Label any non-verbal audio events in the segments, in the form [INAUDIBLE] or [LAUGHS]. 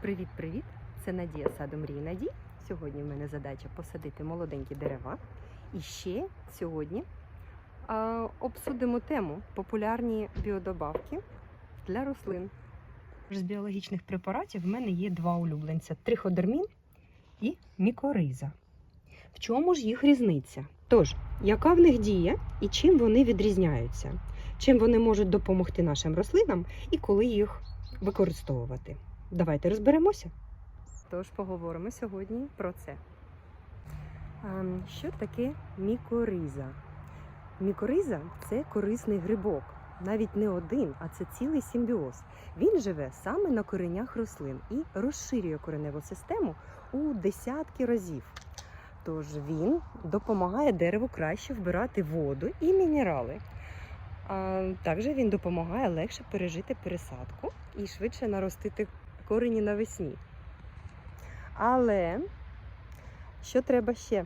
Привіт-привіт! Це Надія Саду мрії Надій. Сьогодні в мене задача посадити молоденькі дерева. І ще сьогодні а, обсудимо тему популярні біодобавки для рослин. З біологічних препаратів в мене є два улюбленця: триходермін і мікориза. В чому ж їх різниця? Тож, яка в них дія і чим вони відрізняються? Чим вони можуть допомогти нашим рослинам і коли їх використовувати? Давайте розберемося. Тож поговоримо сьогодні про це. Ем, Що таке мікориза? Мікориза це корисний грибок. Навіть не один, а це цілий симбіоз. Він живе саме на коренях рослин і розширює кореневу систему у десятки разів. Тож він допомагає дереву краще вбирати воду і мінерали. А також він допомагає легше пережити пересадку і швидше наростити корені навесні. Але що треба ще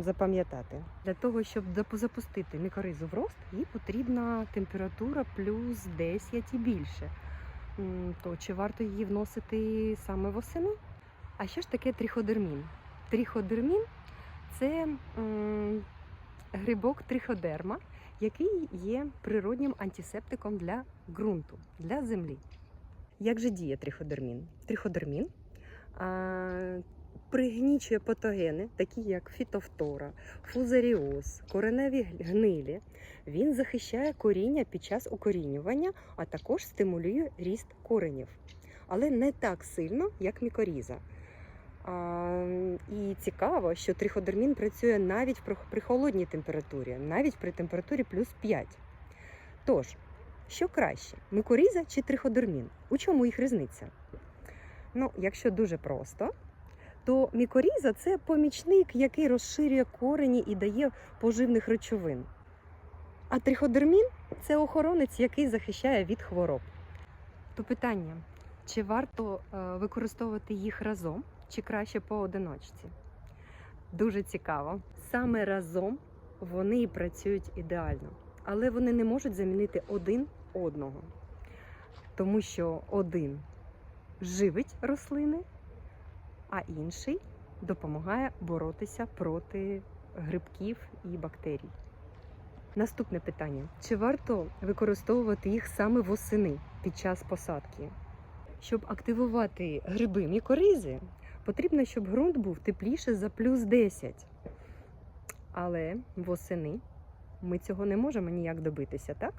запам'ятати? Для того, щоб запустити мікоризу в рост, їй потрібна температура плюс 10 і більше. То чи варто її вносити саме восени? А що ж таке тріходермін? Тріходермін це грибок триходерма, який є природнім антисептиком для ґрунту, для землі. Як же діє триходермін? Триходермін а, пригнічує патогени, такі як фітофтора, фузаріоз, кореневі гнилі. Він захищає коріння під час укорінювання, а також стимулює ріст коренів. Але не так сильно, як мікоріза. А, і цікаво, що триходермін працює навіть при- холодній температурі, навіть при температурі плюс 5. Тож, що краще, мікоріза чи триходермін? У чому їх різниця? Ну, якщо дуже просто, то мікоріза це помічник, який розширює корені і дає поживних речовин. А триходермін це охоронець, який захищає від хвороб. То питання: чи варто е, використовувати їх разом, чи краще поодиночці? Дуже цікаво. Саме разом вони і працюють ідеально, але вони не можуть замінити один одного, тому що один живить рослини, а інший допомагає боротися проти грибків і бактерій. Наступне питання: чи варто використовувати їх саме восени під час посадки? Щоб активувати гриби мікоризи, потрібно, щоб ґрунт був тепліше за плюс 10. Але восени ми цього не можемо ніяк добитися, так?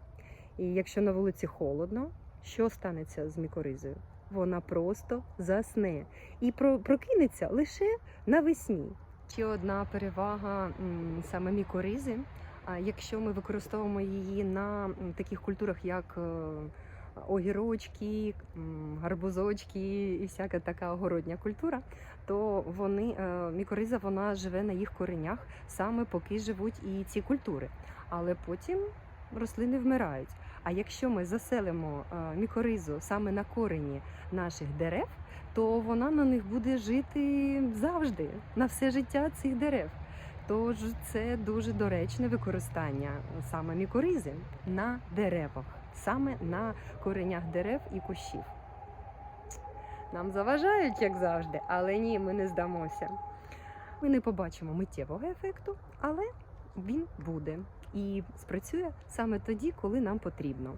І якщо на вулиці холодно, що станеться з мікоризою? Вона просто засне і про- прокинеться лише навесні. Ще одна перевага саме мікоризи. А якщо ми використовуємо її на таких культурах, як е, огірочки, гарбузочки і всяка така огородня культура, то вони е, мікориза вона живе на їх коренях саме поки живуть і ці культури. Але потім рослини вмирають. А якщо ми заселимо е, мікоризу саме на корені наших дерев, то вона на них буде жити завжди, на все життя цих дерев. Тож це дуже доречне використання саме мікоризи на деревах, саме на коренях дерев і кущів. Нам заважають, як завжди, але ні, ми не здамося. Ми не побачимо миттєвого ефекту, але він буде і спрацює саме тоді, коли нам потрібно.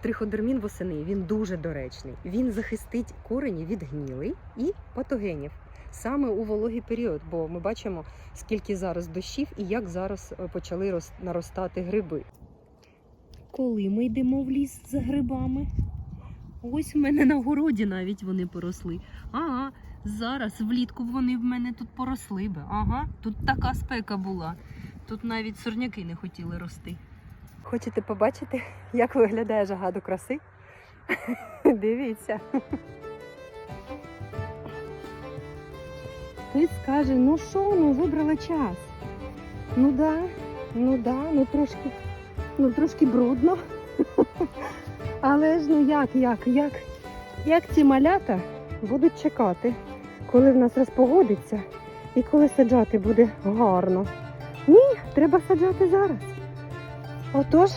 Триходермін восени він дуже доречний. Він захистить корені від гнілей і патогенів саме у вологий період, бо ми бачимо, скільки зараз дощів і як зараз е, почали рос- наростати гриби. Коли ми йдемо в ліс за грибами, ось в мене на городі навіть вони поросли. Ага, зараз влітку вони в мене тут поросли би. Ага, тут така спека була. Тут навіть сорняки не хотіли рости. Хочете побачити, як виглядає жага до краси? [LAUGHS] Дивіться. Хтось скаже, ну що, ну вибрала час. Ну да, ну да, ну трошки, ну трошки брудно. Але ж ну як, як, як, як ці малята будуть чекати, коли в нас розпогодиться і коли саджати буде гарно. Ні, треба саджати зараз. Отож,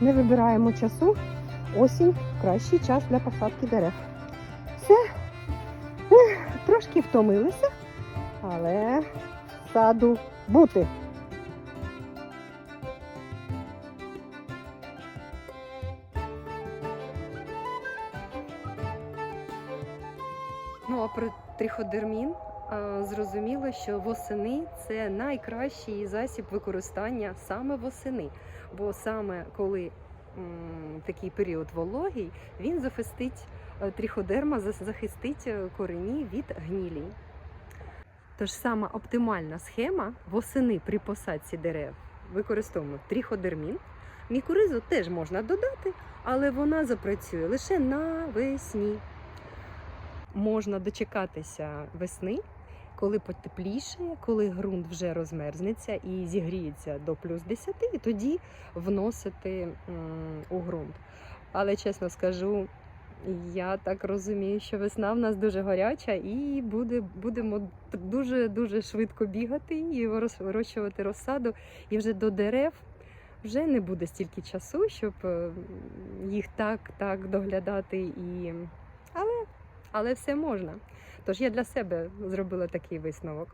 не вибираємо часу. Осінь кращий час для посадки дерев. Все, Трошки втомилися, але саду бути. Триходермін зрозуміло, що восени це найкращий засіб використання саме восени. Бо саме коли такий період вологий, він захистить е, тріходерма, захистить е, корені від гнілі. Тож сама оптимальна схема восени при посадці дерев використовуємо тріходермін. Мікоризу теж можна додати, але вона запрацює лише навесні можна дочекатися весни, коли потеплішає, коли ґрунт вже розмерзнеться і зігріється до плюс 10, і тоді вносити у ґрунт. Але чесно скажу, я так розумію, що весна в нас дуже гаряча і буде, будемо дуже дуже швидко бігати і вирощувати розсаду. І вже до дерев вже не буде стільки часу, щоб їх так, так доглядати і. Але все можна. Тож я для себе зробила такий висновок.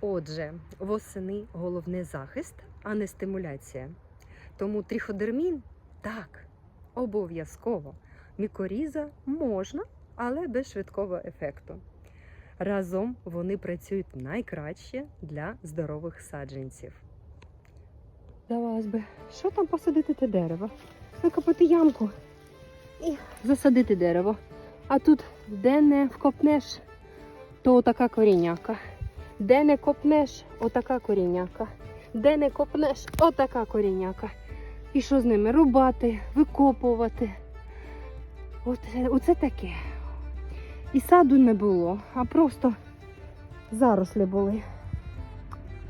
Отже, восени головне захист, а не стимуляція. Тому тріходермін так, обов'язково. Мікоріза можна, але без швидкого ефекту. Разом вони працюють найкраще для здорових саджанців. Давай би, що там посадити те дерево? Викопати ямку і засадити дерево. А тут де не вкопнеш, то отака коріняка. Де не копнеш, отака коріняка. Де не копнеш, отака коріняка. І що з ними? Рубати, викопувати. От, оце таке. І саду не було, а просто зарослі були.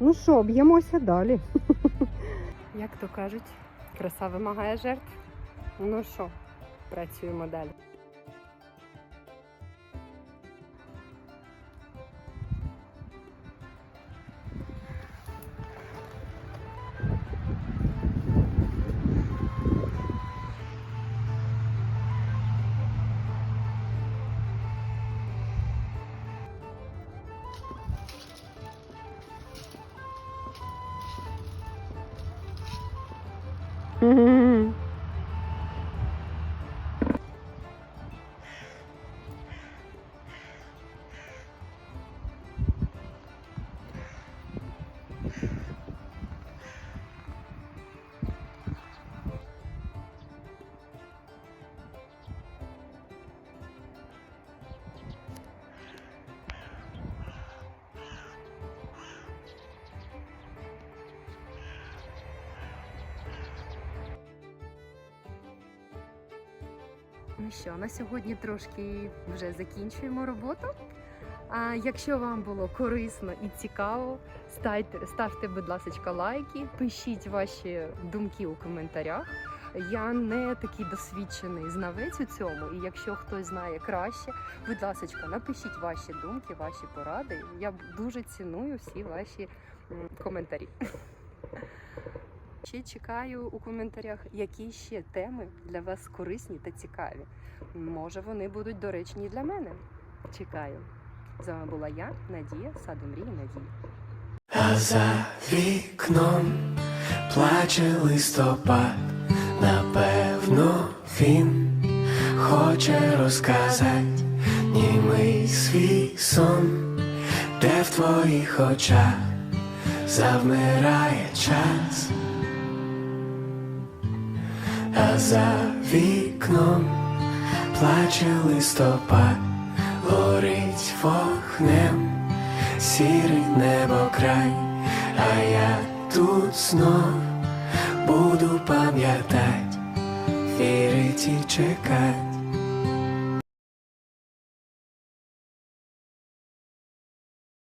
Ну що, б'ємося далі. [LAUGHS] Як то кажуть, краса вимагає жертв. Ну що, працюємо далі. Мгм. [LAUGHS] Ну що, на сьогодні трошки вже закінчуємо роботу. А якщо вам було корисно і цікаво, ставте, ставте, будь ласка, лайки, пишіть ваші думки у коментарях. Я не такий досвідчений знавець у цьому, і якщо хтось знає краще, будь ласка, напишіть ваші думки, ваші поради. Я дуже ціную всі ваші коментарі. Ще чекаю у коментарях, які ще теми для вас корисні та цікаві. Може, вони будуть доречні для мене. Чекаю. З вами була я, Надія, Саду мрії Надії. А за вікном плаче листопад, напевно, він хоче розказати німий свій сон, де в твоїх очах завмирає час, а за вікном плаче листопад, горить вогнем сірий небо край, а я тут знов буду пам'ятать, вірить і чекать.